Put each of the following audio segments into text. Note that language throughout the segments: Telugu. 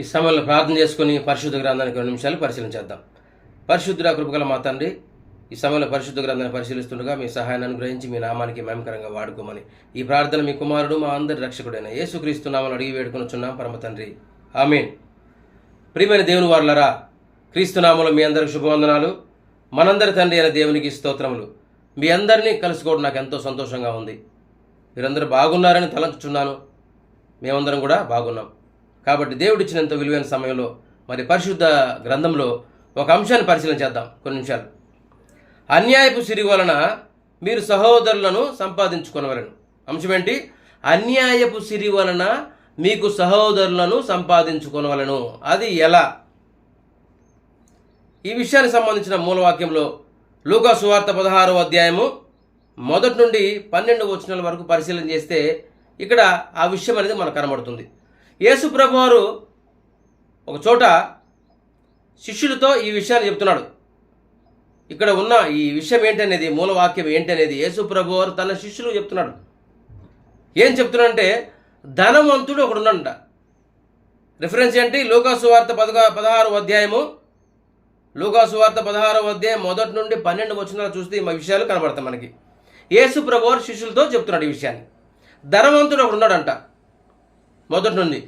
ఈ సమయంలో ప్రార్థన చేసుకుని పరిశుద్ధ గ్రంథానికి రెండు నిమిషాలు పరిశీలించేద్దాం పరిశుద్ధుడ కృపగల మా తండ్రి ఈ సమయంలో పరిశుద్ధ గ్రంథాన్ని పరిశీలిస్తుండగా మీ సహాయాన్ని అనుగ్రహించి మీ నామానికి మేమకరంగా వాడుకోమని ఈ ప్రార్థన మీ కుమారుడు మా అందరి రక్షకుడైన యేసుక్రీస్తు నామని అడిగి వేడుకొనుచున్నాం పరమ తండ్రి ఆమెన్. ప్రియమైన దేవుని వారులరా క్రీస్తునామంలో మీ అందరికి శుభవందనాలు. మనందరి తండ్రి అయిన దేవునికి స్తోత్రములు. మీ అందరినీ కలుసుకోవడం నాకు ఎంతో సంతోషంగా ఉంది. మీరందరూ బాగున్నారని తలంచుచున్నాను. మేమందరం కూడా బాగున్నాం. కాబట్టి దేవుడిచ్చినంత విలువైన సమయంలో మరి పరిశుద్ధ గ్రంథంలో ఒక అంశాన్ని పరిశీలన చేద్దాం. కొన్ని నిమిషాలు. అన్యాయపు సిరి వలన మీరు సహోదరులను సంపాదించుకొనవలను. అంశం ఏంటి? అన్యాయపు సిరి వలన మీకు సహోదరులను సంపాదించుకునవలను. అది ఎలా? ఈ విషయానికి సంబంధించిన మూలవాక్యంలో లూకా సువార్త పదహారో అధ్యాయము మొదటి నుండి పన్నెండు వచనాల వరకు పరిశీలన చేస్తే ఇక్కడ ఆ విషయం అనేది మనకు కనబడుతుంది. యేసు ప్రభువారు ఒక చోట శిష్యులతో ఈ విషయాన్ని చెప్తున్నాడు. ఇక్కడ ఉన్న ఈ విషయం ఏంటనేది మూలవాక్యం ఏంటనేది యేసు ప్రభువారు తన శిష్యులు చెప్తున్నాడు. ఏం చెప్తున్నాడంటే ధనవంతుడు ఒకడు ఉన్నాడంట రిఫరెన్స్ ఏంటి? లోకాసు వార్త పదగా పదహారు అధ్యాయము. లోకాసు వార్త పదహారవ అధ్యాయం మొదటి నుండి పన్నెండు వచనాలు చూస్తే ఈ విషయాలు కనబడతాయి మనకి. యేసు ప్రభువారు శిష్యులతో చెప్తున్నాడు ఈ విషయాన్ని. ధనవంతుడు ఒకడు ఉన్నాడంట మొదటి నుండి.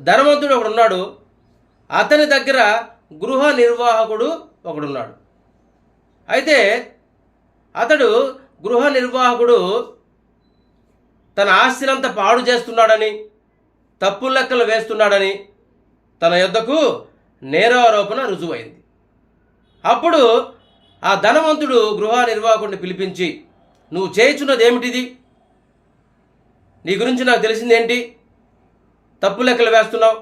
ధనవంతుడు ఒకడున్నాడు. అతని దగ్గర గృహ నిర్వాహకుడు ఒకడున్నాడు. అయితే అతడు గృహ నిర్వాహకుడు తన ఆస్తినంతా పాడు చేస్తున్నాడని తప్పు లెక్కలు వేస్తున్నాడని తన యొద్దకు నేరారోపణ రుజువైంది. అప్పుడు ఆ ధనవంతుడు గృహ నిర్వాహకుడిని పిలిపించి నువ్వు చేయించున్నది ఏమిటిది? నీ గురించి నాకు తెలిసిందేంటి? తప్పు లెక్కలు వేస్తున్నావు.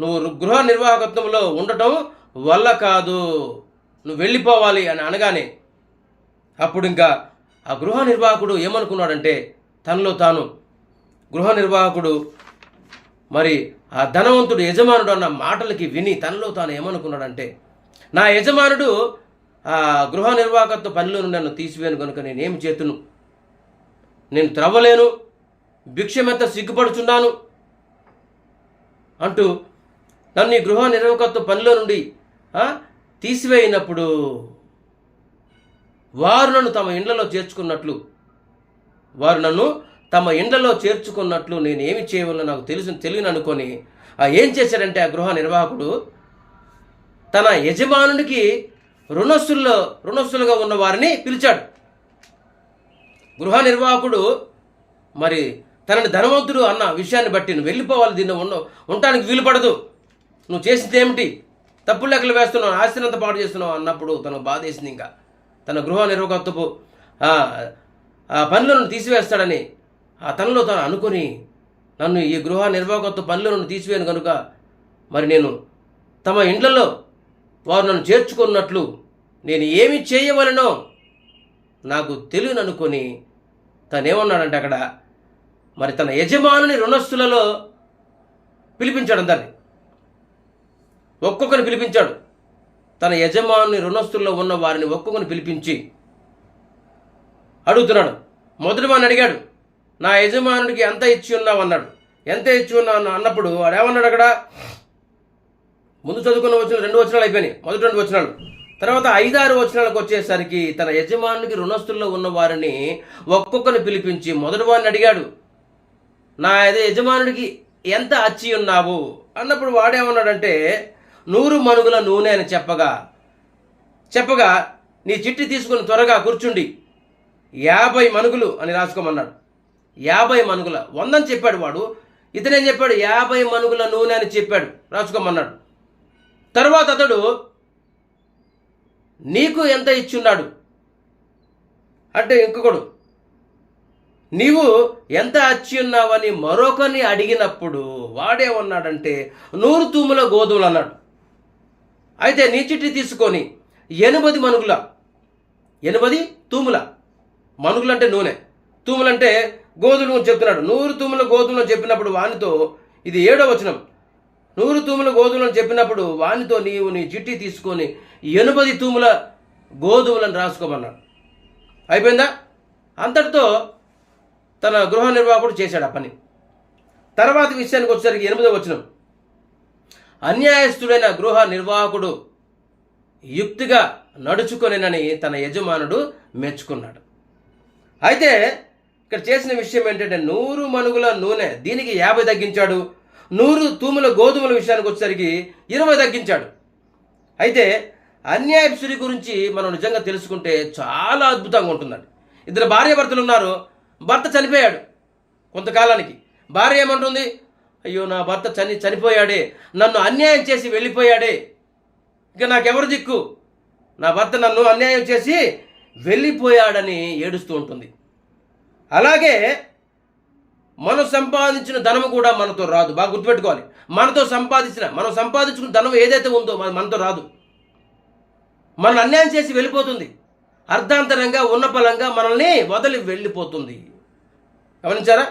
నువ్వు గృహ నిర్వాహకత్వంలో ఉండటం వల్ల కాదు. నువ్వు వెళ్ళిపోవాలి అని అనగానే అప్పుడు ఇంకా ఆ గృహ నిర్వాహకుడు ఏమనుకున్నాడంటే తనలో తాను గృహ నిర్వాహకుడు మరి ఆ ధనవంతుడు యజమానుడు అన్న మాటలకి విని తనలో తాను ఏమనుకున్నాడంటే నా యజమానుడు ఆ గృహ నిర్వాహకత్వ పనిలో నుండి నన్ను తీసివేను కనుక నేనేమి చేతును? నేను త్రవ్వలేను. భిక్షమెత్త సిగ్గుపడుచున్నాను. అంటూ నన్ను ఈ గృహ నిర్వాహకత్వ పనిలో నుండి తీసివేయినప్పుడు వారు నన్ను తమ ఇండ్లలో చేర్చుకున్నట్లు వారు నన్ను తమ ఇండ్లలో చేర్చుకున్నట్లు నేను ఏమి చేయవలో నాకు తెలుసు తెలియని అనుకొని ఆ ఏం చేశాడంటే ఆ గృహ నిర్వాహకుడు తన యజమానునికి రుణస్సుల్లో రుణస్సులుగా ఉన్న వారిని పిలిచాడు. గృహ నిర్వాహకుడు మరి తనని ధనవంతుడు అన్న విషయాన్ని బట్టి నువ్వు వెళ్ళిపోవాలి దీన్ని ఉండ ఉండటానికి వీలు పడదు. నువ్వు చేసింది ఏమిటి? తప్పు లెక్కలు వేస్తున్నావు ఆస్తినంత పాటు చేస్తున్నావు అన్నప్పుడు తనకు బాధేసింది ఇంకా. తన గృహ నిర్వాహకత్వపు ఆ పనులను తీసివేస్తాడని ఆ తనలో తాను అనుకొని నన్ను ఈ గృహ నిర్వాహకత్వ పనులను తీసివేయను కనుక మరి నేను తమ ఇండ్లలో వారు నన్ను చేర్చుకున్నట్లు నేను ఏమి చేయవలనో నాకు తెలియను అనుకొని తను ఏమన్నాడంటే అక్కడ మరి తన యజమానుని రుణస్థులలో పిలిపించాడు అందరిని. ఒక్కొక్కరిని పిలిపించాడు. తన యజమానుని రుణస్థుల్లో ఉన్న వారిని ఒక్కొక్కరిని పిలిపించి అడుగుతున్నాడు. మొదటి వాడిని అడిగాడు నా యజమానుడికి ఎంత ఇచ్చి ఉన్నావు? అన్నాడు. ఎంత ఇచ్చి ఉన్నావు? అన్నప్పుడు వాడు ఏమన్నాడు అక్కడ? ముందు చదువుకున్న వచ్చిన రెండు వచనాలు అయిపోయినాయి. మొదటి రెండు వచనాలు. తర్వాత ఐదారు వచనాలకు వచ్చేసరికి తన యజమానునికి రుణస్తుల్లో ఉన్న వారిని ఒక్కొక్కరిని పిలిపించి మొదటి వాడిని అడిగాడు. నా యజ- యజమానుడికి ఎంత అచ్చి ఉన్నావు? అన్నప్పుడు వాడేమన్నాడంటే నూరు మనుగుల నూనె అని చెప్పగా చెప్పగా నీ చిట్టి తీసుకుని త్వరగా కూర్చుండి. యాభై మనుగులు అని రాసుకోమన్నాడు. యాభై మనుగుల. వందని చెప్పాడు వాడు. ఇతనేం చెప్పాడు? యాభై మనుగుల నూనె అని చెప్పాడు. రాసుకోమన్నాడు. తర్వాత అతడు నీకు ఎంత ఇచ్చున్నాడు? అంటే ఇంకొకడు నీవు ఎంత అచ్చి ఉన్నావని అడిగినప్పుడు వాడేమన్నాడంటే నూరు తూముల గోధుమలు అన్నాడు. అయితే నీ చిట్టి తీసుకొని ఎనిమిది మనుగుల ఎనిమిది తూముల. మనుగులంటే నూనె తూములంటే గోధుమలు చెప్తున్నాడు. నూరు తూముల గోధుమలు చెప్పినప్పుడు వానితో ఇది ఏడో వచనం. నూరు తూముల గోధుమలను చెప్పినప్పుడు వానితో నీవు నీ చిట్టి తీసుకొని ఎనిమిది తూముల గోధుమలను రాసుకోమన్నాడు. అయిపోయిందా? అంతటితో తన గృహ నిర్వాహకుడు చేశాడు ఆ పని. తర్వాత విషయానికి వచ్చేసరికి ఎనిమిదో వచనం. అన్యాయస్తుడైన గృహ నిర్వాహకుడు యుక్తిగా నడుచుకొనినని తన యజమానుడు మెచ్చుకున్నాడు. అయితే ఇక్కడ చేసిన విషయం ఏంటంటే నూరు మనుగుల నూనె దీనికి యాభై తగ్గించాడు. నూరు తూముల గోధుమల విషయానికి వచ్చేసరికి ఇరవై తగ్గించాడు. అయితే అన్యాయపురి గురించి మనం నిజంగా తెలుసుకుంటే చాలా అద్భుతంగా ఉంటుందండి. ఇద్దరు భార్యాభర్తలు ఉన్నారు. భర్త చనిపోయాడు కొంతకాలానికి. భార్య ఏమంటుంది? అయ్యో నా భర్త చని చనిపోయాడే. నన్ను అన్యాయం చేసి వెళ్ళిపోయాడే. ఇక నాకెవరు దిక్కు? నా భర్త నన్ను అన్యాయం చేసి వెళ్ళిపోయాడని ఏడుస్తూ ఉంటుంది. అలాగే మనం సంపాదించిన ధనం కూడా మనతో రాదు. బాగా గుర్తుపెట్టుకోవాలి. మనతో సంపాదించిన మనం సంపాదించుకున్న ధనం ఏదైతే ఉందో మన- మనతో రాదు. మనం అన్యాయం చేసి వెళ్ళిపోతుంది. అర్ధాంతరంగా ఉన్న పలంగా మనల్ని వదిలి వెళ్ళిపోతుంది. గమనించారా?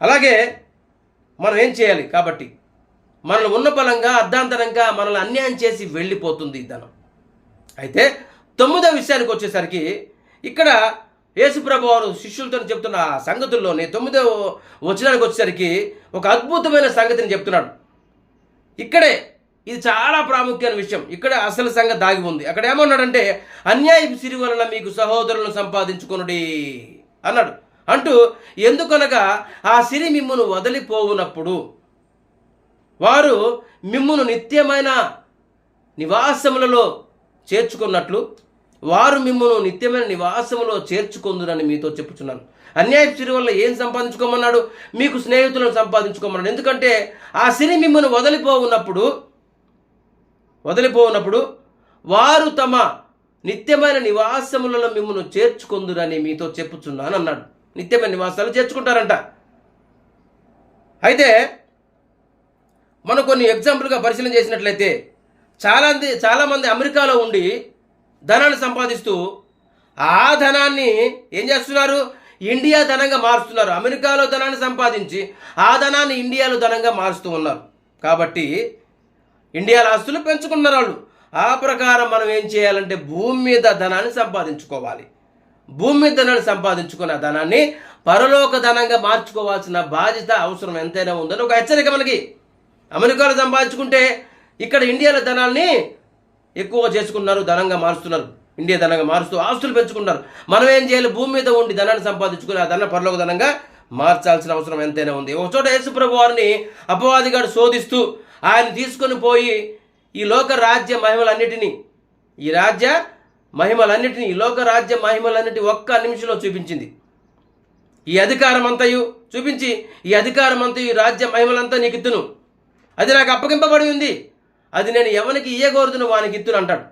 అలాగే మనం ఏం చేయాలి కాబట్టి? మనల్ని ఉన్న పలంగా అర్ధాంతరంగా మనల్ని అన్యాయం చేసి వెళ్ళిపోతుంది ధనం. అయితే తొమ్మిదో విషయానికి వచ్చేసరికి ఇక్కడ యేసుప్రభు వారు శిష్యులతో చెప్తున్న ఆ సంగతుల్లోనే తొమ్మిదో వచనానికి వచ్చేసరికి ఒక అద్భుతమైన సంగతిని చెప్తున్నాడు. ఇక్కడే ఇది చాలా ప్రాముఖ్యమైన విషయం. ఇక్కడ అసలు సంగతి దాగి ఉంది. అక్కడ ఏమన్నాడంటే అన్యాయపు సిరి వలన మీకు సహోదరులను సంపాదించుకునుడి అన్నాడు. అంటూ ఎందుకనగా ఆ సిరి మిమ్మును వదిలిపోవునప్పుడు వారు మిమ్మును నిత్యమైన నివాసములలో చేర్చుకున్నట్లు వారు మిమ్మల్ని నిత్యమైన నివాసములో చేర్చుకుందునని మీతో చెప్పుచున్నాను. అన్యాయ సిరి వల్ల ఏం సంపాదించుకోమన్నాడు? మీకు స్నేహితులను సంపాదించుకోమన్నాడు. ఎందుకంటే ఆ సిరి మిమ్మల్ని వదిలిపోవున్నప్పుడు వదిలిపోనప్పుడు వారు తమ నిత్యమైన నివాసములలో మిమ్మల్ని చేర్చుకుందురని మీతో చెప్పుచున్నాను అన్నాడు నిత్యమైన నివాసాలు చేర్చుకుంటారంట. అయితే మనం కొన్ని ఎగ్జాంపుల్గా పరిశీలన చేసినట్లయితే చాలామంది చాలామంది అమెరికాలో ఉండి ధనాన్ని సంపాదిస్తూ ఆ ధనాన్ని ఏం చేస్తున్నారు? ఇండియా ధనంగా మారుస్తున్నారు. అమెరికాలో ధనాన్ని సంపాదించి ఆ ధనాన్ని ఇండియాలో ధనంగా మారుస్తూ ఉన్నారు. కాబట్టి ఇండియాలో ఆస్తులు పెంచుకున్నారు వాళ్ళు ఆ ప్రకారం మనం ఏం చేయాలంటే భూమి మీద ధనాన్ని సంపాదించుకోవాలి. భూమి మీద ధనాన్ని సంపాదించుకున్న ధనాన్ని పరలోక ధనంగా మార్చుకోవాల్సిన బాధ్యత అవసరం ఎంతైనా ఉందని ఒక హెచ్చరిక మనకి. అమెరికాలో సంపాదించుకుంటే ఇక్కడ ఇండియాలో ధనాన్ని ఎక్కువ చేసుకున్నారు ధనంగా మారుస్తున్నారు. ఇండియా ధనంగా మారుస్తూ ఆస్తులు పెంచుకున్నారు మనం ఏం చేయాలి? భూమి మీద ఉండి ధనాన్ని సంపాదించుకుని ఆ ధన పరలోక ధనంగా మార్చాల్సిన అవసరం ఎంతైనా ఉంది. ఒక చోట యేసుప్రభు వారిని అపవాదిగాడు శోధిస్తూ ఆయన తీసుకొని పోయి ఈ లోక రాజ్య మహిమలన్నిటినీ ఈ రాజ్య మహిమలన్నిటినీ ఈ లోక రాజ్య మహిమలన్నిటి ఒక్క నిమిషంలో చూపించింది. ఈ అధికారం అంతయు చూపించి ఈ అధికారం అంతయు ఈ రాజ్య మహిమలంతా నీకు ఇత్తును. అది నాకు అప్పగింపబడి ఉంది. అది నేను ఎవరికి ఇయ్యగోరుదును వానికి ఇత్తును అంటాడు.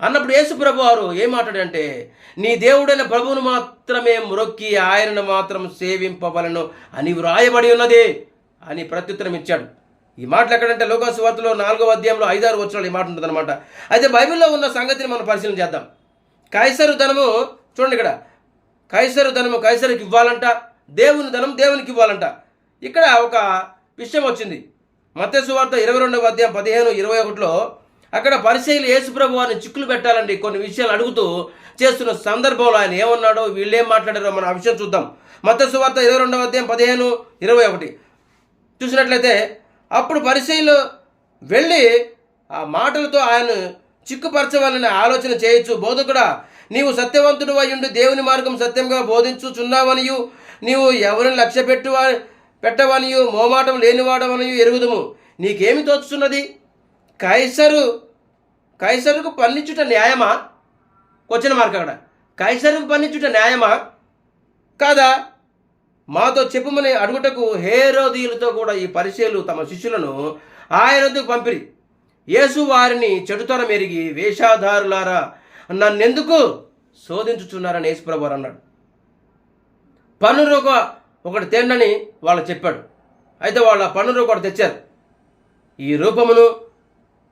అన్నప్పుడు యేసు ప్రభు వారు ఏం మాట్లాడంటే నీ దేవుడైన ప్రభువును మాత్రమే మ్రొక్కి ఆయనను మాత్రం సేవింపవలను అని వ్రాయబడి ఉన్నది అని ప్రత్యుత్తరం ఇచ్చాడు ఈ మాటలు ఎక్కడంటే లోక వార్తలో నాలుగో అధ్యాయంలో ఐదారు వచ్చిన ఈ మాట ఉంటుందన్నమాట. అయితే బైబిల్లో ఉన్న సంగతిని మనం పరిశీలన చేద్దాం. కైసరు ధనము చూడండి ఇక్కడ. కైసరు ధనము కైసరుకి ఇవ్వాలంట దేవుని ధనం దేవునికి ఇవ్వాలంట. ఇక్కడ ఒక విషయం వచ్చింది. మత్స్సు వార్త ఇరవై రెండవ అధ్యాయం పదిహేను ఇరవై ఒకటిలో అక్కడ పరిశైలు యేసుప్రభు వారిని చిక్కులు పెట్టాలండి కొన్ని విషయాలు అడుగుతూ చేస్తున్న సందర్భంలో ఆయన ఏమన్నాడో వీళ్ళేం మాట్లాడారో మనం ఆ విషయం చూద్దాం. మత్య సువార్త ఇరవై రెండవ అధ్యాయం పదిహేను ఇరవై ఒకటి. చూసినట్లయితే అప్పుడు పరిశీలు వెళ్ళి ఆ మాటలతో ఆయన చిక్కుపరచవాలని ఆలోచన చేయొచ్చు బోధకుడా నీవు సత్యవంతుడు అయ్యుండి దేవుని మార్గం సత్యంగా బోధించుచున్నావనియు నీవు ఎవరిని లక్ష్య పెట్టువా పెట్టవనియు మోమాటం లేనివాడవనియు ఎరుగుదుము. నీకేమి తోచుతున్నది కైసరు కైసరుకు పన్నిచ్చుట న్యాయమా? క్వశ్చన్ మార్క్ అక్కడ. కైసరుకు పన్నిచ్చుట న్యాయమా? కాదా? మాతో చెప్పుమని అడుగుటకు హేరోదీయులతో కూడా ఈ పరిచయలు తమ శిష్యులను ఆయనకు పంపిరి. యేసు వారిని చెడుతనం ఎరిగి వేషాధారులారా నన్నెందుకు శోధించుచున్నారని యేసుప్రభు అన్నాడు. పన్ను ఒక ఒకటి తేండని వాళ్ళు చెప్పాడు. అయితే వాళ్ళ పనులు ఒకటి తెచ్చారు. ఈ రూపమును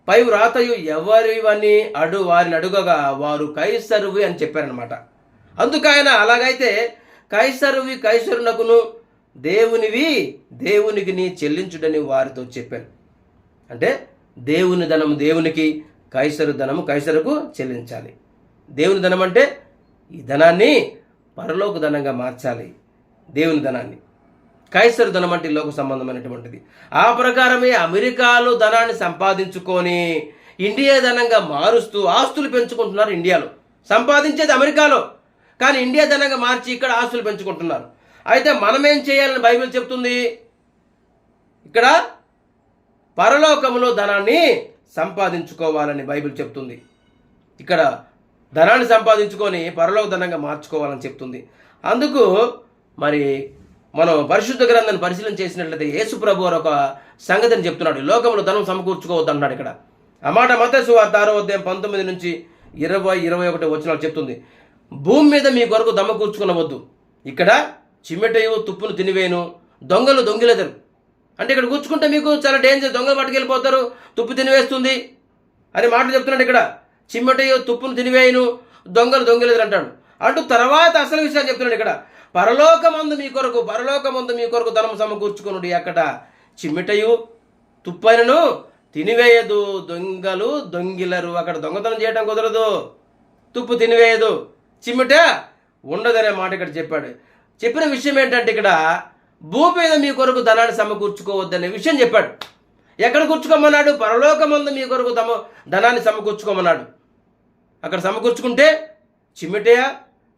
పై వ్రాతయు ఎవరివని అడు వారిని అడుగగా వారు కైసరువి అని చెప్పారనమాట అందుకైన అలాగైతే కైసరువి కైసరునకును దేవునివి దేవునికి నీ చెల్లించుడని వారితో చెప్పాను. అంటే దేవుని ధనము దేవునికి కైసరు ధనము కైసరుకు చెల్లించాలి. దేవుని ధనం అంటే ఈ ధనాన్ని పరలోక ధనంగా మార్చాలి. దేవుని ధనాన్ని. కైసరు ధనం అంటే లోక సంబంధమైనటువంటిది. ఆ ప్రకారమే అమెరికాలో ధనాన్ని సంపాదించుకొని ఇండియా ధనంగా మారుస్తూ ఆస్తులు పెంచుకుంటున్నారు ఇండియాలో. సంపాదించేది అమెరికాలో. కానీ ఇండియా ధనంగా మార్చి ఇక్కడ ఆస్తులు పెంచుకుంటున్నారు. అయితే మనమేం చేయాలని బైబిల్ చెప్తుంది? ఇక్కడ పరలోకములో ధనాన్ని సంపాదించుకోవాలని బైబిల్ చెప్తుంది. ఇక్కడ ధనాన్ని సంపాదించుకొని పరలోక ధనంగా మార్చుకోవాలని చెప్తుంది. అందుకు మరి మనం పరిశుద్ధ గ్రంథాన్ని పరిశీలన చేసినట్లయితే యేసు ప్రభు వారు ఒక సంగతిని చెప్తున్నాడు. లోకంలో ధనం సమకూర్చుకోవద్దు అన్నాడు ఇక్కడ. అమాట మత సువార్త ఆరో అధ్యాయం పంతొమ్మిది నుంచి ఇరవై ఇరవై ఒకటి వచనాలు చెప్తుంది. భూమి మీద మీ కొరకు దమ్మ కూర్చుకునవద్దు. ఇక్కడ చిమ్మెటయు తుప్పును తినివేను దొంగలు దొంగిలెదరు. అంటే ఇక్కడ కూర్చుకుంటే మీకు చాలా డేంజర్ దొంగలు పట్టుకెళ్ళిపోతారు తుప్పు తినివేస్తుంది. అని మాటలు చెప్తున్నాడు ఇక్కడ. చిమ్మటయు తుప్పును తినివేయను దొంగలు దొంగలేదురు అంటాడు. అంటూ తర్వాత అసలు విషయాలు చెప్తున్నాడు ఇక్కడ. పరలోకమందు మీ కొరకు పరలోకమందు మీ కొరకు ధనం సమకూర్చుకునుడు అక్కడ చిమ్మిటయు తుప్పైనను తినివేయదు దొంగలు దొంగిలరు. అక్కడ దొంగతనం చేయడం కుదరదు. తుప్పు తినివేయదు. చిమ్మిట ఉండదనే మాట ఇక్కడ చెప్పాడు. చెప్పిన విషయం ఏంటంటే ఇక్కడ భూమి మీద మీ కొరకు ధనాన్ని సమకూర్చుకోవద్దనే విషయం చెప్పాడు. ఎక్కడ కూర్చుకోమన్నాడు? పరలోకమందు మీ కొరకు తమ ధనాన్ని సమకూర్చుకోమన్నాడు. అక్కడ సమకూర్చుకుంటే చిమ్మిటయ?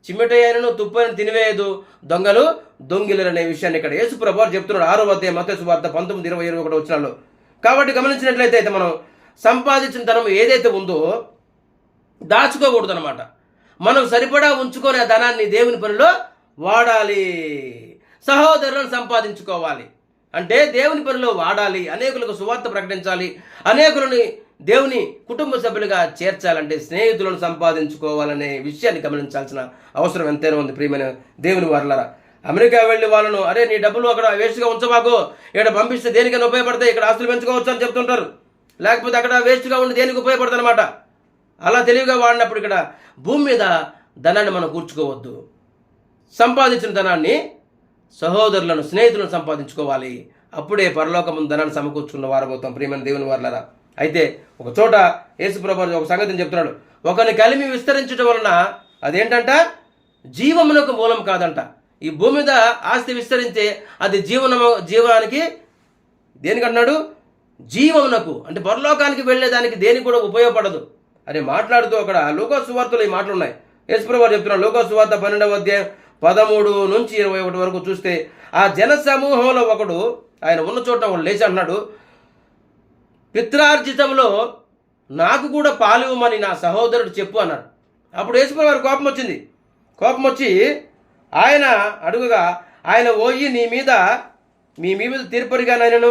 చిమ్మిటయ్యను తుప్పని తినివేయదు. దొంగలు దొంగిలరు అనే విషయాన్ని ఇక్కడ యేసు ప్రభు చెప్తున్నాడు. ఆరో వద్ద మతేసు వార్త పంతొమ్మిది ఇరవై ఇరవై ఒకటి వచ్చినాల్లో కాబట్టి గమనించినట్లయితే అయితే మనం సంపాదించిన ధనం ఏదైతే ఉందో దాచుకోకూడదు అనమాట మనం సరిపడా ఉంచుకొని ఆ ధనాన్ని దేవుని పనిలో వాడాలి. సహోదరులను సంపాదించుకోవాలి. అంటే దేవుని పనిలో వాడాలి. అనేకులకు సువార్త ప్రకటించాలి. అనేకులని దేవుని కుటుంబ సభ్యులుగా చేర్చాలంటే స్నేహితులను సంపాదించుకోవాలనే విషయాన్ని గమనించాల్సిన అవసరం ఎంతైనా ఉంది ప్రియమైన దేవుని వారలరా. అమెరికా వెళ్ళి వాళ్ళను అరే నీ డబ్బులు అక్కడ వేస్ట్గా ఉంచమాకు ఇక్కడ పంపిస్తే దేనికైనా ఉపయోగపడతాయి. ఇక్కడ ఆస్తులు పెంచుకోవచ్చు అని చెప్తుంటారు. లేకపోతే అక్కడ వేస్ట్గా ఉండి దేనికి ఉపయోగపడుతుంది అనమాట అలా తెలివిగా వాడినప్పుడు ఇక్కడ భూమి మీద ధనాన్ని మనం కూర్చుకోవద్దు. సంపాదించిన ధనాన్ని సహోదరులను స్నేహితులను సంపాదించుకోవాలి. అప్పుడే పరలోకము ధనాన్ని సమకూర్చుకున్న వారబోతాం ప్రియమైన దేవుని వారులరా అయితే ఒక చోట యేసుప్రభు ఒక సంగతిని చెప్తున్నాడు. ఒకరిని కలిమి విస్తరించడం వలన అదేంటంట? జీవమునకు మూలం కాదంట. ఈ భూమి మీద ఆస్తి విస్తరించే అది జీవనము జీవానికి దేనికంటున్నాడు? జీవమునకు. అంటే పరలోకానికి వెళ్ళేదానికి దేనికి కూడా ఉపయోగపడదు. అని మాట్లాడుతూ అక్కడ లోకసువార్తలు ఈ మాటలు ఉన్నాయి యేసుప్రభు చెప్తున్నారు లోకసువార్త పన్నెండవ అధ్యాయం పదమూడు నుంచి ఇరవై ఒకటి వరకు చూస్తే ఆ జన సమూహంలో ఒకడు ఆయన ఉన్న చోట ఒకడు లేచి అన్నాడు పిత్రార్జితంలో నాకు కూడా పాలివ్వమని నా సహోదరుడు చెప్పు అన్నాడు. అప్పుడు యేసుప్రభు వారి కోపం వచ్చింది. కోపం వచ్చి ఆయన అడుగుగా ఆయన ఓయి నీ మీద మీ మీ మీద తీర్పరిగానైనను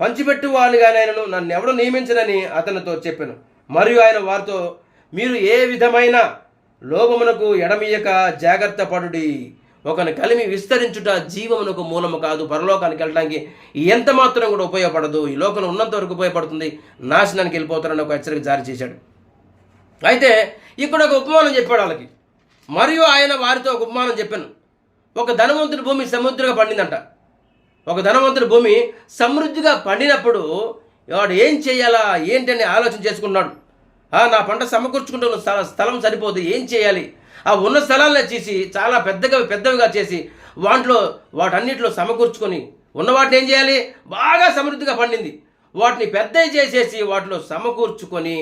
పంచిపెట్టువానిగానైనను నన్ను ఎవడు నియమించనని అతనితో చెప్పాను. మరియు ఆయన వారితో మీరు ఏ విధమైన లోభమునకు ఎడమీయక జాగ్రత్త పడుడి. ఒకని కలిమి విస్తరించుట జీవమునకు మూలము కాదు. పరలోకానికి వెళ్ళడానికి ఎంత మాత్రం కూడా ఉపయోగపడదు. ఈ లోకంలో ఉన్నంత వరకు ఉపయోగపడుతుంది. నాశనానికి వెళ్ళిపోతారని ఒక హెచ్చరిక జారీ చేశాడు. అయితే ఇక్కడ ఒక ఉపమానం చెప్పాడు వాళ్ళకి. మరియు ఆయన వారితో ఒక ఉపమానం చెప్పాను. ఒక ధనవంతుడి భూమి సముద్రంగా పండిందంట. ఒక ధనవంతుడి భూమి సమృద్ధిగా పండినప్పుడు వాడు ఏం చేయాలా ఏంటని ఆలోచన చేసుకున్నాడు నా పంట సమకూర్చుకుంటున్న స్థల స్థలం సరిపోదు. ఏం చేయాలి? ఆ ఉన్న స్థలాలను చేసి చాలా పెద్దగా పెద్దవిగా చేసి వాటిలో వాటన్నిటిలో సమకూర్చుకొని ఉన్న వాటిని ఏం చేయాలి? బాగా సమృద్ధిగా పండింది. వాటిని పెద్దవి చేసేసి వాటిలో సమకూర్చుకొని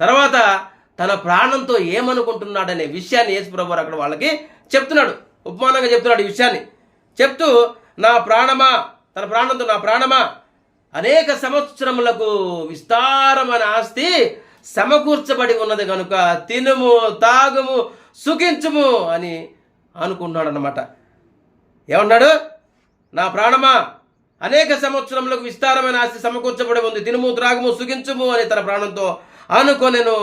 తర్వాత తన ప్రాణంతో ఏమనుకుంటున్నాడనే విషయాన్ని యేసుప్రభు అక్కడ వాళ్ళకి చెప్తున్నాడు. ఉపమానంగా చెప్తున్నాడు ఈ విషయాన్ని. చెప్తూ నా ప్రాణమా తన ప్రాణంతో నా ప్రాణమా అనేక సంవత్సరములకు విస్తారమైన ఆస్తి సమకూర్చబడి ఉన్నది కనుక తినుము తాగుము సుఖించుము అని అనుకున్నాడు అనమాట ఏమన్నాడు నా ప్రాణమా? అనేక సంవత్సరములకు విస్తారమైన ఆస్తి సమకూర్చబడి ఉంది. తినుము త్రాగుము సుఖించుము అని తన ప్రాణంతో అనుకొనెను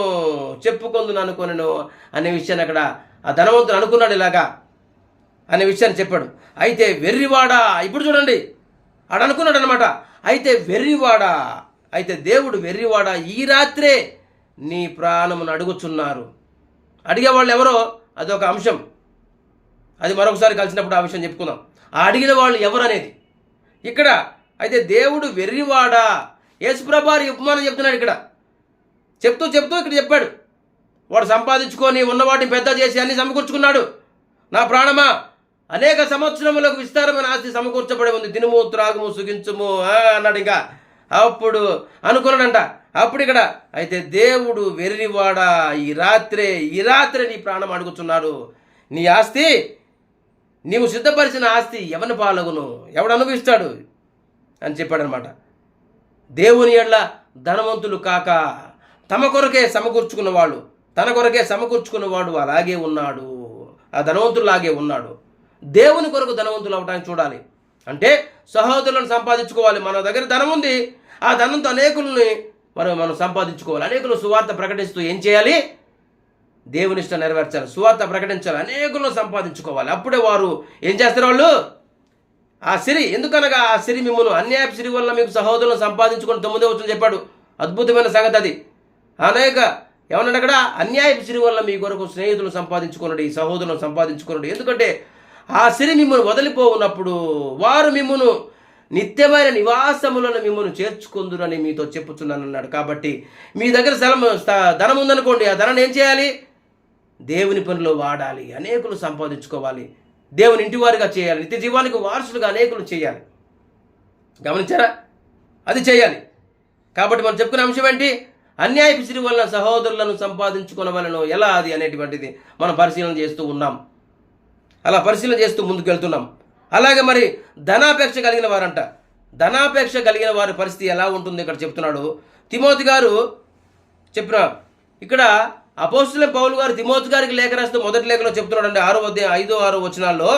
చెప్పుకొందును అనుకొనెను అనే విషయాన్ని అక్కడ ఆ ధనవంతుడు అనుకున్నాడు ఇలాగా అనే విషయాన్ని చెప్పాడు. అయితే వెర్రివాడా ఇప్పుడు చూడండి ఆడు అనుకున్నాడు అనమాట అయితే వెర్రివాడా అయితే దేవుడు వెర్రివాడా ఈ రాత్రే నీ ప్రాణమును అడుగుచున్నారు. అడిగేవాళ్ళు ఎవరో? అదొక అంశం. అది మరొకసారి కలిసినప్పుడు ఆ విషయం చెప్పుకుందాం. ఆ అడిగిన వాళ్ళు ఎవరనేది? ఇక్కడ అయితే దేవుడు వెర్రివాడా? యేసుప్రభారి ఉపమానం చెప్తున్నాడు ఇక్కడ. చెప్తూ చెప్తూ ఇక్కడ చెప్పాడు. వాడు సంపాదించుకొని ఉన్న వాటిని పెద్ద చేసి అన్ని సమకూర్చుకున్నాడు. నా ప్రాణమా? అనేక సంవత్సరములకు విస్తారమైన ఆస్తి సమకూర్చబడి ఉంది. దినము త్రాగుము సుగించుము అన్నాడు ఇంకా. అప్పుడు అనుకున్నాడంట. అప్పుడు ఇక్కడ అయితే దేవుడు వెర్రివాడా? ఈ రాత్రే ఈ రాత్రే నీ ప్రాణం అడుగుతున్నాడు నీ ఆస్తి నీవు సిద్ధపరిచిన ఆస్తి ఎవరిని పాలగును? ఎవడు అనుభవిస్తాడు? అని చెప్పాడనమాట. దేవుని ఎడ్ల ధనవంతులు కాక తమ కొరకే సమకూర్చుకున్నవాడు తన కొరకే సమకూర్చుకున్నవాడు అలాగే ఉన్నాడు. ఆ ధనవంతులాగే ఉన్నాడు. దేవుని కొరకు ధనవంతులు అవడానికి చూడాలి. అంటే సహోదరులను సంపాదించుకోవాలి. మన దగ్గర ధనం ఉంది. ఆ ధనంతో అనేకుల్ని మనం మనం సంపాదించుకోవాలి. అనేకులు సువార్త ప్రకటిస్తూ ఏం చేయాలి? దేవుని ఇష్టం నెరవేర్చాలి. సువార్త ప్రకటించాలి. అనేకులను సంపాదించుకోవాలి. అప్పుడే వారు ఏం చేస్తారు వాళ్ళు? ఆ సిరి ఎందుకనగా ఆ సిరి మిమ్మల్ని అన్యాయపు సిరి వల్ల మీకు సహోదరులను సంపాదించుకొని తొమ్మిదో వచ్చిన చెప్పాడు. అద్భుతమైన సంగతి అది. అనేక ఏమన్నాడు అక్కడ? అన్యాయపు సిరి వల్ల మీ కొరకు స్నేహితులను సంపాదించుకున్నాడు ఈ సహోదరులను సంపాదించుకున్నాడు ఎందుకంటే ఆ సిరి మిమ్మల్ని వదిలిపోవున్నప్పుడు వారు మిమ్మను నిత్యమైన నివాసములను మిమ్మల్ని చేర్చుకుందురని మీతో చెప్పుచున్నాను అన్నాడు కాబట్టి మీ దగ్గర స్థలం ధనం ఉందనుకోండి ఆ ధనం ఏం చేయాలి? దేవుని పనిలో వాడాలి అనేకులు సంపాదించుకోవాలి. దేవుని ఇంటివారిగా చేయాలి నిత్య జీవానికి వారసులుగా అనేకులు చేయాలి. గమనించారా? అది చేయాలి. కాబట్టి మనం చెప్పుకునే అంశం ఏంటి? అన్యాయపు సిరి వలన సహోదరులను సంపాదించుకునవలను. ఎలా అది అనేటువంటిది మనం పరిశీలన చేస్తూ ఉన్నాం. అలా పరిశీలన చేస్తూ ముందుకు వెళ్తున్నాం అలాగే మరి ధనాపేక్ష కలిగిన వారంట. ధనాపేక్ష కలిగిన వారి పరిస్థితి ఎలా ఉంటుంది ఇక్కడ చెప్తున్నాడు. తిమోతి గారు చెప్పిన ఇక్కడ అపోస్తుల పౌలు గారు తిమోతి గారికి లేఖ రాస్తూ మొదటి లేఖలో చెప్తున్నాడు అండి ఆరో అధ్యాయం ఐదో ఆరో వచనాల్లో.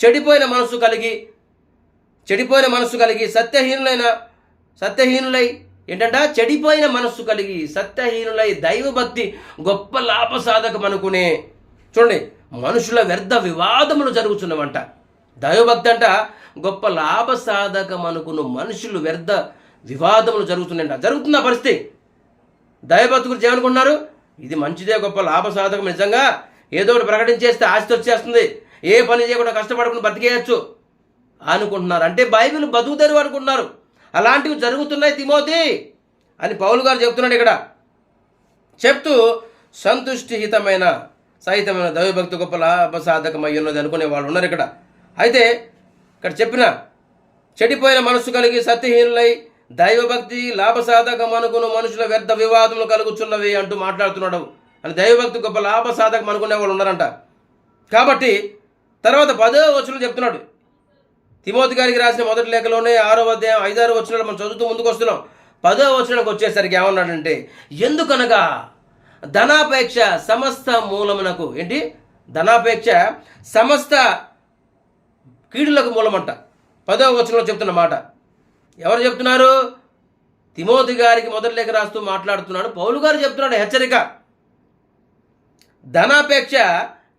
చెడిపోయిన మనసు కలిగి చెడిపోయిన మనస్సు కలిగి సత్యహీనులైన సత్యహీనులై ఏంటంట? చెడిపోయిన మనస్సు కలిగి సత్యహీనులై దైవభక్తి గొప్ప లాభసాధకం అనుకునే చూడండి మనుషుల వ్యర్థ వివాదములు జరుగుతున్నవంట దైవభక్తి అంట గొప్ప లాభసాధకం అనుకున్న మనుషులు వ్యర్థ వివాదములు జరుగుతున్నాయంట. జరుగుతున్న పరిస్థితి. దైవభక్తి గురించి ఏమనుకుంటున్నారు? ఇది మంచిదే గొప్ప లాభసాధకం నిజంగా. ఏదో ఒకటి ప్రకటించేస్తే ఆస్తి వచ్చేస్తుంది. ఏ పని చేయకుండా కష్టపడకుండా బతికేయచ్చు అనుకుంటున్నారు. అంటే బైబిల్ బతుకుతారు అనుకుంటున్నారు. అలాంటివి జరుగుతున్నాయి తిమోతి అని పౌలు గారు చెప్తున్నాడు ఇక్కడ. చెప్తూ సంతుష్టిహితమైన సహితమైన దైవభక్తి గొప్ప లాభసాధకమై ఉన్నది అనుకునే వాళ్ళు ఉన్నారు ఇక్కడ. అయితే ఇక్కడ చెప్పిన చెడిపోయిన మనస్సు కలిగి సత్యహీనులై దైవభక్తి లాభసాధకం అనుకున్న మనుషుల వ్యర్థ వివాదములు కలుగుచున్నవి అంటూ మాట్లాడుతున్నాడు. అని దైవభక్తి గొప్ప లాభసాధకం అనుకునే వాళ్ళు ఉన్నారంట. కాబట్టి తర్వాత పదో వచనం చెప్తున్నాడు. తిమోతి గారికి రాసిన మొదటి లేఖలోనే ఆరో అధ్యాయం ఐదారు వచనాలు మనం చదువుతూ ముందుకు వస్తున్నాం. పదో వచనానికి వచ్చేసరికి ఏమన్నాడంటే ఎందుకనగా ధనాపేక్ష సమస్త మూలమునకు ఏంటి? ధనాపేక్ష సమస్త కీడులకు మూలమంట. పదో వచనంలో చెప్తున్న మాట. ఎవరు చెప్తున్నారు? తిమోతి గారికి మొదటి లేఖ రాస్తూ మాట్లాడుతున్నాడు. పౌలు గారు చెప్తున్నాడు హెచ్చరిక. ధనాపేక్ష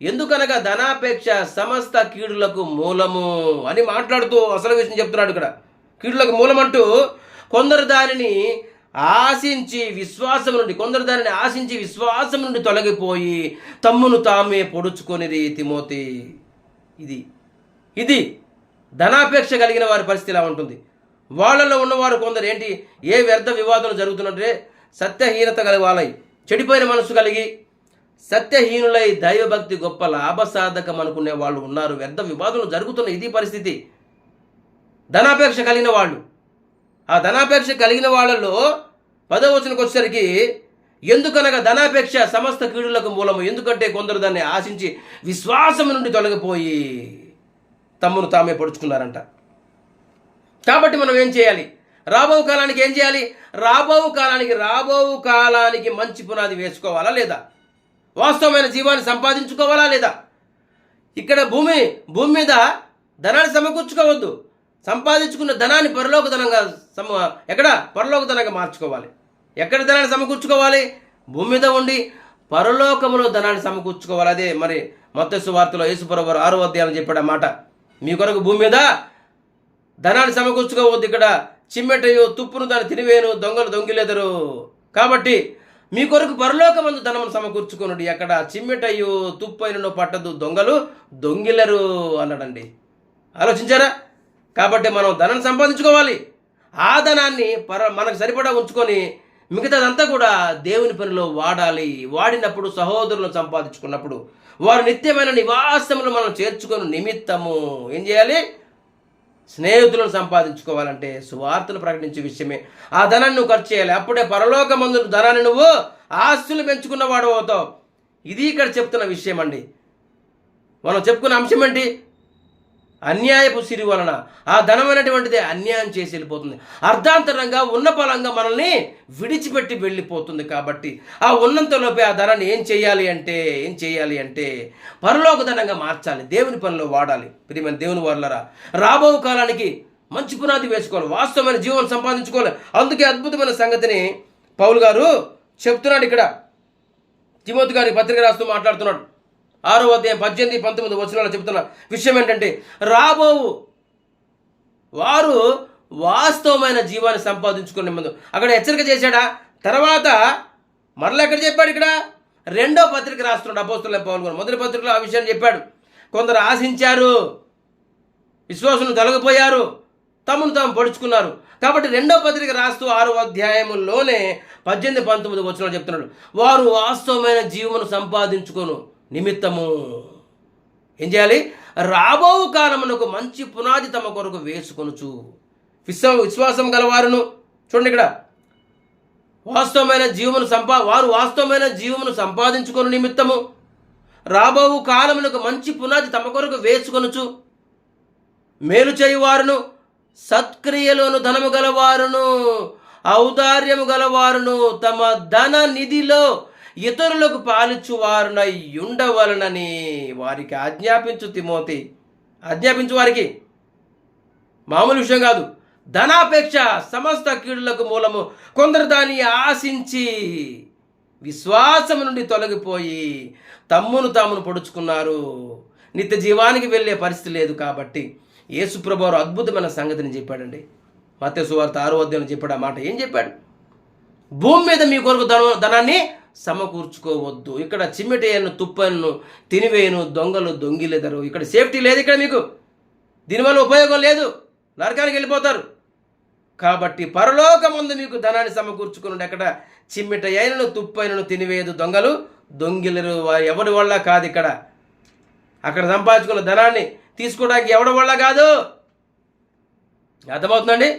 ఎందుకనగా ధనాపేక్ష సమస్త కీడులకు మూలము అని మాట్లాడుతూ అసలు విషయం చెప్తున్నాడు ఇక్కడ. కీడులకు మూలమంటూ కొందరు దానిని ఆశించి విశ్వాసం నుండి కొందరు దానిని ఆశించి విశ్వాసం నుండి తొలగిపోయి తమ్మును తామే పొడుచుకొనిది తిమోతి. ఇది ఇది ధనాపేక్ష కలిగిన వారి పరిస్థితి ఇలా ఉంటుంది. వాళ్ళలో ఉన్నవారు కొందరు ఏంటి ఏ వ్యర్థ వివాదాలు జరుగుతున్నట్టే సత్యహీనత కలిగి వాళ్ళై చెడిపోయిన మనసు కలిగి సత్యహీనులై దైవభక్తి గొప్ప లాభసాధకం అనుకునే వాళ్ళు ఉన్నారు. వ్యర్థ వివాదాలు జరుగుతున్న ఇది పరిస్థితి. ధనాపేక్ష కలిగిన వాళ్ళు ఆ ధనాపేక్ష కలిగిన వాళ్ళలో పదవచనకు వచ్చేసరికి ఎందుకనగా ధనాపేక్ష సమస్త కీడులకు మూలము? ఎందుకంటే కొందరు దాన్ని ఆశించి విశ్వాసం నుండి తొలగిపోయి తమ్మును తామే పొడుచుకున్నారంట. కాబట్టి మనం ఏం చేయాలి? రాబో కాలానికి ఏం చేయాలి? రాబో కాలానికి రాబో కాలానికి మంచి పునాది వేసుకోవాలా లేదా? వాస్తవమైన జీవాన్ని సంపాదించుకోవాలా లేదా? ఇక్కడ భూమి భూమి మీద ధనాన్ని సమకూర్చుకోవద్దు. సంపాదించుకున్న ధనాన్ని పరలోకధనంగా సమ ఎక్కడ? పరలోకధనంగా మార్చుకోవాలి. ఎక్కడ ధనాన్ని సమకూర్చుకోవాలి? భూమి మీద ఉండి పరలోకములో ధనాన్ని సమకూర్చుకోవాలి. అదే మరి మత్తస్సు వార్తలో యేసుప్రభు ఆరో అధ్యాయం చెప్పాడు అన్నమాట మాట. మీ కొరకు భూమి మీద ధనాన్ని సమకూర్చుకోవద్దు. ఇక్కడ చిమ్మెటయు తుప్పును దాన్ని తినివేను దొంగలు దొంగిలేదరు. కాబట్టి మీ కొరకు పరలోకమందు ధనమును సమకూర్చుకున్నాడు ఎక్కడ చిమ్మెటయు తుప్పైనను పట్టదు దొంగలు దొంగిలరు అన్నాడండి. ఆలోచించారా? కాబట్టి మనం ధనం సంపాదించుకోవాలి. ఆ ధనాన్ని పర మనకు సరిపడా ఉంచుకొని మిగతాదంతా కూడా దేవుని పనిలో వాడాలి. వాడినప్పుడు సహోదరులను సంపాదించుకున్నప్పుడు వారి నిత్యమైన నివాసములు మనం చేర్చుకొని నిమిత్తము ఏం చేయాలి? స్నేహితులను సంపాదించుకోవాలంటే సువార్తలు ప్రకటించే విషయమే. ఆ ధనాన్ని నువ్వు ఖర్చు చేయాలి. అప్పుడే పరలోకమందు ధనాన్ని నువ్వు ఆస్తులు పెంచుకున్నవాడు అవుతావు. ఇది ఇక్కడ చెప్తున్న విషయం అండి మనం చెప్పుకున్న అంశం ఏంటి? అన్యాయపు సిరి వలన. ఆ ధనమైనటువంటిది అన్యాయం చేసి వెళ్ళిపోతుంది. అర్ధాంతరంగా ఉన్న పలంగా మనల్ని విడిచిపెట్టి వెళ్ళిపోతుంది కాబట్టి ఆ ఉన్నంతలోపే ఆ ధనాన్ని ఏం చేయాలి అంటే ఏం చేయాలి అంటే పరలోక ధనంగా మార్చాలి దేవుని పనిలో వాడాలి. ప్రియమైన దేవుని వాళ్ళరా రాబో కాలానికి మంచి పునాది వేసుకోవాలి వాస్తవమైన జీవనం సంపాదించుకోవాలి. అందుకే అద్భుతమైన సంగతిని పౌలు గారు చెప్తున్నాడు ఇక్కడ. తిమోతి గారి పత్రిక రాస్తూ మాట్లాడుతున్నాడు. ఆరో అధ్యాయం పద్దెనిమిది పంతొమ్మిది వచనాలు చెబుతున్న విషయం ఏంటంటే రాబోవు వారు వాస్తవమైన జీవాన్ని సంపాదించుకునే ముందు. అక్కడ హెచ్చరిక చేశాడా? తర్వాత మరలా ఎక్కడ చెప్పాడు ఇక్కడ? రెండో పత్రిక రాస్తున్నాడు అపోస్తుల పౌలు గారు మొదటి పత్రికలో ఆ విషయాన్ని చెప్పాడు. కొందరు ఆశించారు విశ్వాసులు తొలగిపోయారు తమను తాము పడుచుకున్నారు. కాబట్టి రెండో పత్రిక రాస్తూ ఆరో అధ్యాయములోనే పద్దెనిమిది పంతొమ్మిది వచ్చిన చెప్తున్నాడు. వారు వాస్తవమైన జీవమును సంపాదించుకోను. నిమిత్తము ఏం చేయాలి? రాబో కాలమునకు మంచి పునాది తమ కొరకు వేసుకొనుచు. విశ్వ విశ్వాసం గలవారును. చూడండి ఇక్కడ. వాస్తవమైన జీవమును సంపా వారు వాస్తవమైన జీవమును సంపాదించుకొని నిమిత్తము. రాబో కాలమునకు మంచి పునాది తమ కొరకు వేసుకొనుచు. మేలు చేయువారును. సత్క్రియలోను ధనము గలవారును. ఔదార్యము గలవారును. తమ ధన నిధిలో ఇతరులకు పాలిచ్చువారునై ఉండవలనని వారికి ఆజ్ఞాపించు తిమోతి. ఆజ్ఞాపించు వారికి. మామూలు విషయం కాదు. ధనాపేక్ష సమస్త కీడులకు మూలము. కొందరు దాన్ని ఆశించి విశ్వాసం నుండి తొలగిపోయి తమ్మును తామును పొడుచుకున్నారు. నిత్య జీవానికి వెళ్ళే పరిస్థితి లేదు కాబట్టి యేసుప్రభువారు అద్భుతమైన సంగతిని చెప్పాడండి. మత్స్య సువార్త ఆరో అధ్యాయం చెప్పాడు ఆ మాట. ఏం చెప్పాడు? భూమి మీద మీ కొరకు ధన ధనాన్ని సమకూర్చుకోవద్దు. ఇక్కడ చిమ్మెటేయను తుప్పను తినివేయను దొంగలు దొంగిలెదరు. ఇక్కడ సేఫ్టీ లేదు ఇక్కడ మీకు. దీనివల్ల ఉపయోగం లేదు. నరకానికి వెళ్ళిపోతారు. కాబట్టి పరలోకముందు మీకు ధనాన్ని సమకూర్చుకుని అక్కడ చిమ్మిట అయినను తుప్పైనను తినివేయదు. దొంగలు దొంగిలరు వారు ఎవడి వల్ల కాదు ఇక్కడ. అక్కడ సంపాదించుకున్న ధనాన్ని తీసుకోవడానికి ఎవడి వల్ల కాదు? అర్థమవుతుందండి?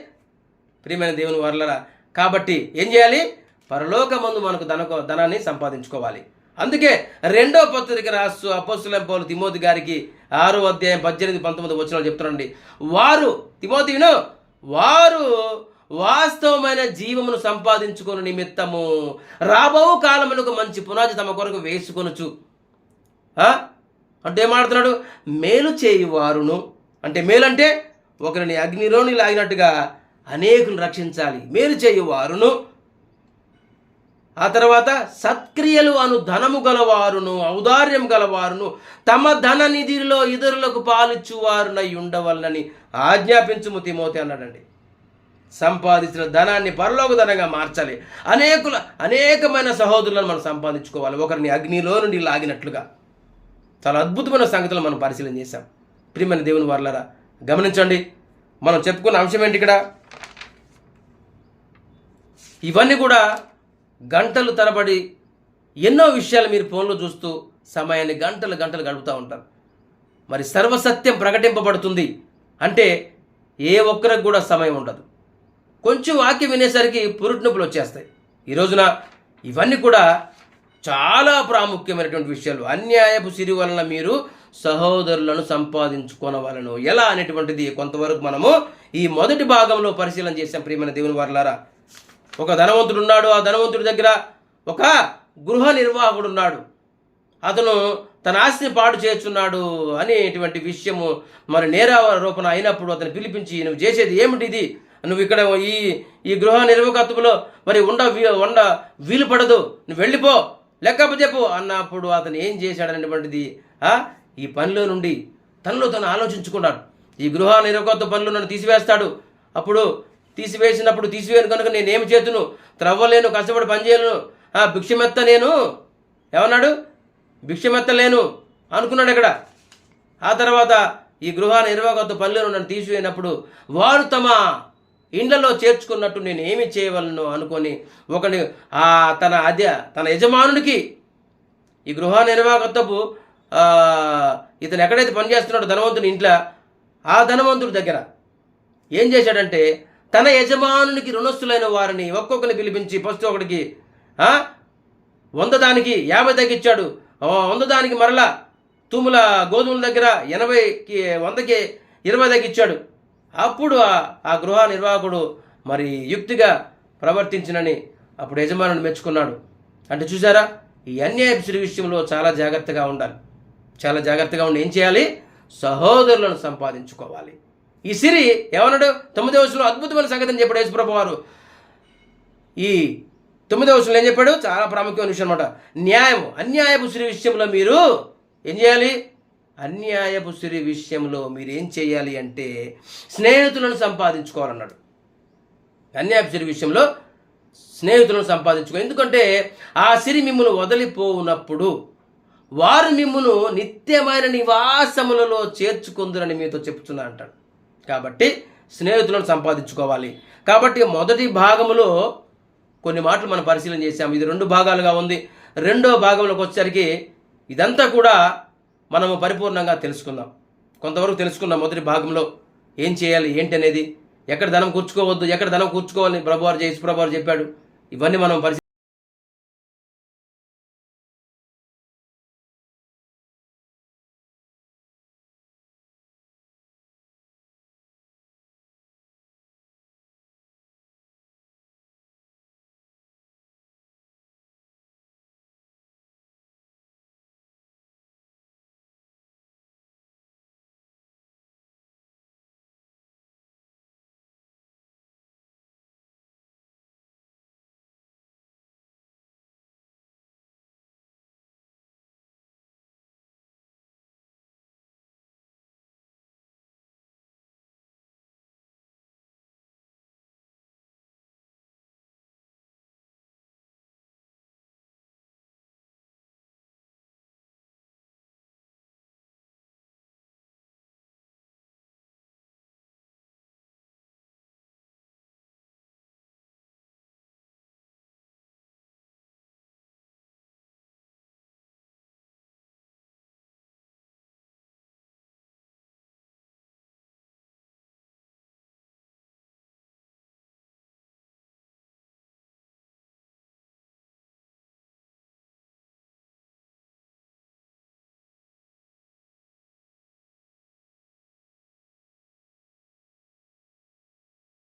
ప్రియమైన దేవుని వర్లరా కాబట్టి ఏం చేయాలి? పరలోకమందు మనకు ధన ధనాన్ని సంపాదించుకోవాలి. అందుకే రెండో పత్రిక రాస్తూ అపోస్తులం పౌలు తిమోతి గారికి ఆరో అధ్యాయం పద్దెనిమిది పంతొమ్మిది వచ్చిన చెప్తున్నాండి వారు తిమోతి విను వారు వాస్తవమైన జీవమును సంపాదించుకుని నిమిత్తము రాబో కాలములకు మంచి పునాది తమ కొరకు వేసుకొనుచు. అంటే ఏమాడుతున్నాడు మేలు చేయువారును. అంటే మేలు అంటే ఒకరిని అగ్నిలోని లాగినట్టుగా అనేకులు రక్షించాలి. మేలు చేయువారును. ఆ తర్వాత సత్క్రియలు అను ధనము గలవారును ఔదార్యం గలవారును తమ ధన నిధిలో ఇతరులకు పాలిచ్చువారునై ఉండవల్లని ఆజ్ఞాపించుము తిమోతి అన్నాడండి. సంపాదించిన ధనాన్ని పరలోక ధనంగా మార్చాలి. అనేకుల అనేకమైన సహోదరులను మనం సంపాదించుకోవాలి. ఒకరిని అగ్నిలో నుండి లాగినట్లుగా. చాలా అద్భుతమైన సంగతులు మనం పరిశీలన చేశాం. ప్రియమైన దేవుని వర్లరా గమనించండి. మనం చెప్పుకున్న అంశం ఏంటి ఇక్కడ? ఇవన్నీ కూడా గంటలు తరబడి ఎన్నో విషయాలు మీరు ఫోన్లో చూస్తూ సమయాన్ని గంటలు గంటలు గడుపుతూ ఉంటారు. మరి సర్వసత్యం ప్రకటింపబడుతుంది అంటే ఏ ఒక్కరికి కూడా సమయం ఉండదు. కొంచెం వాక్యం వినేసరికి పురుటి నొప్పులు వచ్చేస్తాయి. ఈ రోజున ఇవన్నీ కూడా చాలా ప్రాముఖ్యమైనటువంటి విషయాలు. అన్యాయపు సిరి వలన మీరు సహోదరులను సంపాదించుకోనవలను. ఎలా అనేటువంటిది కొంతవరకు మనము ఈ మొదటి భాగంలో పరిశీలన చేసాం ప్రియమైన దేవుని వారలారా. ఒక ధనవంతుడు ఉన్నాడు. ఆ ధనవంతుడి దగ్గర ఒక గృహ నిర్వాహకుడు ఉన్నాడు. అతను తన ఆస్తిని పాడు చేస్తున్నాడు అనేటువంటి విషయము మరి నేరారోపణ అయినప్పుడు అతను పిలిపించి నువ్వు చేసేది ఏమిటి ఇది? నువ్వు ఇక్కడ ఈ ఈ గృహ నిర్వాహకత్వంలో మరి ఉండ వీ- ఉండ వీలు పడదు. నువ్వు వెళ్ళిపో. లెక్కప్ప చెప్పు. అన్నప్పుడు అతను ఏం చేశాడనేటువంటిది ఈ పనిలో నుండి తనలో తను ఆలోచించుకున్నాడు. ఈ గృహ నిర్వాహకత్వ పనులు నన్ను తీసివేస్తాడు. అప్పుడు తీసివేసినప్పుడు తీసివేయను కనుక నేనేమి చేతును? త్రవ్వలేను కష్టపడి పనిచేయలేను. ఆ భిక్షమెత్త నేను. ఏమన్నాడు? భిక్షమెత్తలేను. అనుకున్నాడు ఇక్కడ. ఆ తర్వాత ఈ గృహ నిర్వాహకత్వ పనులను నన్ను తీసివేయనప్పుడు వారు తమ ఇండ్లలో చేర్చుకున్నట్టు నేను ఏమి చేయవలను అనుకొని ఒకని ఆ తన అదే తన యజమానునికి ఈ గృహ నిర్వాహకత్వపు ఇతను ఎక్కడైతే పనిచేస్తున్నాడో ధనవంతుని ఇంట్లో ఆ ధనవంతుడి దగ్గర ఏం చేశాడంటే తన యజమానునికి రుణస్థులైన వారిని ఒక్కొక్కరిని పిలిపించి ఫస్ట్ ఒకడికి వంద దానికి యాభై తగ్గించాడు వంద దానికి మరలా తూముల గోధుమల దగ్గర ఎనభైకి వందకి ఇరవై తగ్గించాడు అప్పుడు ఆ- ఆ గృహ నిర్వాహకుడు మరి యుక్తిగా ప్రవర్తించినని అప్పుడు యజమానుని మెచ్చుకున్నాడు. అంటే చూసారా ఈ అన్యాయపు సిరి విషయంలో చాలా జాగ్రత్తగా ఉండాలి. చాలా జాగ్రత్తగా ఉండి ఏం చేయాలి? సహోదరులను సంపాదించుకోవాలి. ఈ సిరి ఏమన్నాడు? తొమ్మిదవ వచనంలో అద్భుతమైన సంగతిని చెప్పాడు యేసుప్రభు వారు. ఈ తొమ్మిదవ వచనంలో ఏం చెప్పాడు? చాలా ప్రాముఖ్యమైన విషయం అనమాట న్యాయము అన్యాయపు సిరి విషయంలో మీరు ఏం చేయాలి? అన్యాయపు సిరి విషయంలో మీరు ఏం చేయాలి అంటే స్నేహితులను సంపాదించుకోవాలన్నాడు. అన్యాయపు సిరి విషయంలో స్నేహితులను సంపాదించుకో. ఎందుకంటే ఆ సిరి మిమ్మల్ని వదిలిపోవునప్పుడు వారు మిమ్మను నిత్యమైన నివాసములలో చేర్చుకుందరని మీతో చెప్తున్నా అంటాడు. కాబట్టి స్నేహితులను సంపాదించుకోవాలి. కాబట్టి మొదటి భాగంలో కొన్ని మాటలు మనం పరిశీలన చేశాం. ఇది రెండు భాగాలుగా ఉంది. రెండో భాగంలోకి వచ్చేసరికి ఇదంతా కూడా మనము పరిపూర్ణంగా తెలుసుకుందాం. కొంతవరకు తెలుసుకున్నాం మొదటి భాగంలో ఏం చేయాలి ఏంటి అనేది ఎక్కడ ధనం కూర్చుకోవద్దు ఎక్కడ ధనం కూర్చుకోవాలి ప్రభువారు చేసి ప్రభువారు చెప్పాడు. ఇవన్నీ మనం పరిశీలి